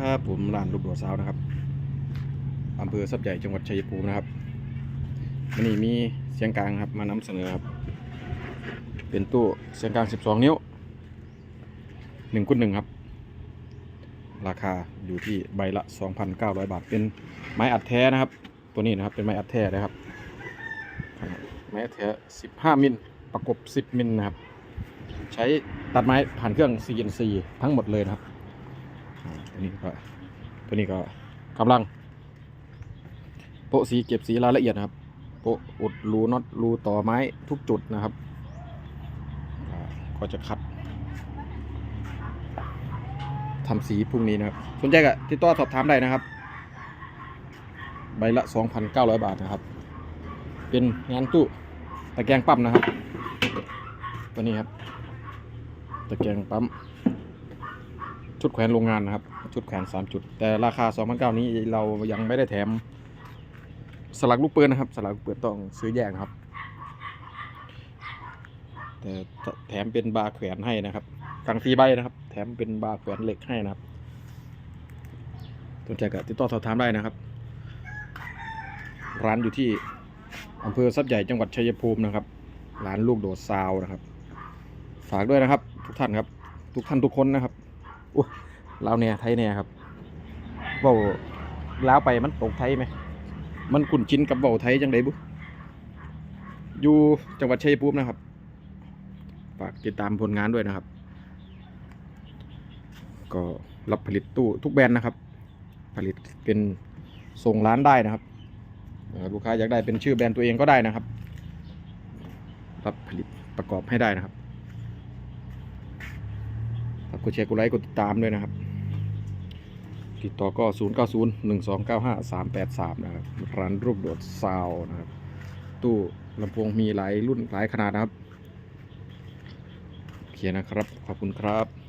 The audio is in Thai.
ครับผมร้านลูกโดดสาวนะครับอำเภอสับใหญ่จังหวัดชัยภูมินะครับวันนี้มีเสียงกลางครับมานำเสนอครับ เป็นตู้เสียงกลาง 12 นิ้ว1กุ่น1ครับ ราคาอยู่ที่ใบละ 2,900 บาท เป็นไม้อัดแท้นะครับ ตัวนี้นะครับเป็นไม้อัดแท้นะครับ ไม้อัดแท้ 15 มิลประกบ 10 มิลนะครับ ใช้ตัดไม้ผ่านเครื่อง CNC ทั้งหมดเลยนะครับ ตัวนี้ก็ตัวนี้ก็กำลังโปะสีเก็บสีรายละเอียดนะครับ โปะอุดรูน็อตรูต่อไม้ทุกจุดนะครับ ก็จะคัดทำสีพรุ่งนี้นะครับสนใจก็ติดต่อสอบถามได้นะครับ ใบละ 2,900 บาทนะครับ เป็นงานตู้ตะแกรงปั๊มนะครับ ตัวนี้ครับ ตะแกรงปั๊มชุดแขวนโรงงานนะครับ ชุดแขวน3จุด แต่ราคา2,900นี้เรายังไม่ได้แถม สลักลูกปืนนะครับ สลักลูกปืนต้องซื้อแยกนะครับ แต่แถมเป็นบาร์แขวนให้นะครับกลางฟรีใบนะครับ แถมเป็นบาร์แขวนเหล็กให้นะครับสนใจก็ติดต่อสอบถามได้นะครับ ร้านอยู่ที่อำเภอทรัพย์ใหญ่จังหวัดชัยภูมินะครับ ร้านลูกโดดซาวนะครับ ฝากด้วยนะครับ ทุกท่านครับ ทุกท่านทุกคนนะครับอ้ ลาวเนี่ยไทยเนี่ยครับเบาลาวไปมันตกไทยไหมมันคุ้นชินกับเบาไทยจังไดบุอยู่จังหวัดชัยภูมินะครับฝากติดตามผลงานด้วยนะครับ ก็รับผลิตตู้ทุกแบรนด์นะครับ ผลิตเป็นส่งร้านได้นะครับลูกค้าอยากได้เป็นชื่อแบรนด์ตัวเองก็ได้นะครับ รับผลิตประกอบให้ได้นะครับฝากกดแชร์กดไลค์กดติดตามด้วยนะครับ ติดต่อก็ 0 9 0 1 2 9 5 3 8 3 นะครับ ร้านรูปโดดซาวนะครับ ตู้ลำโพงมีหลายรุ่นหลายขนาดนะครับ โอเคนะครับ ขอบคุณครับ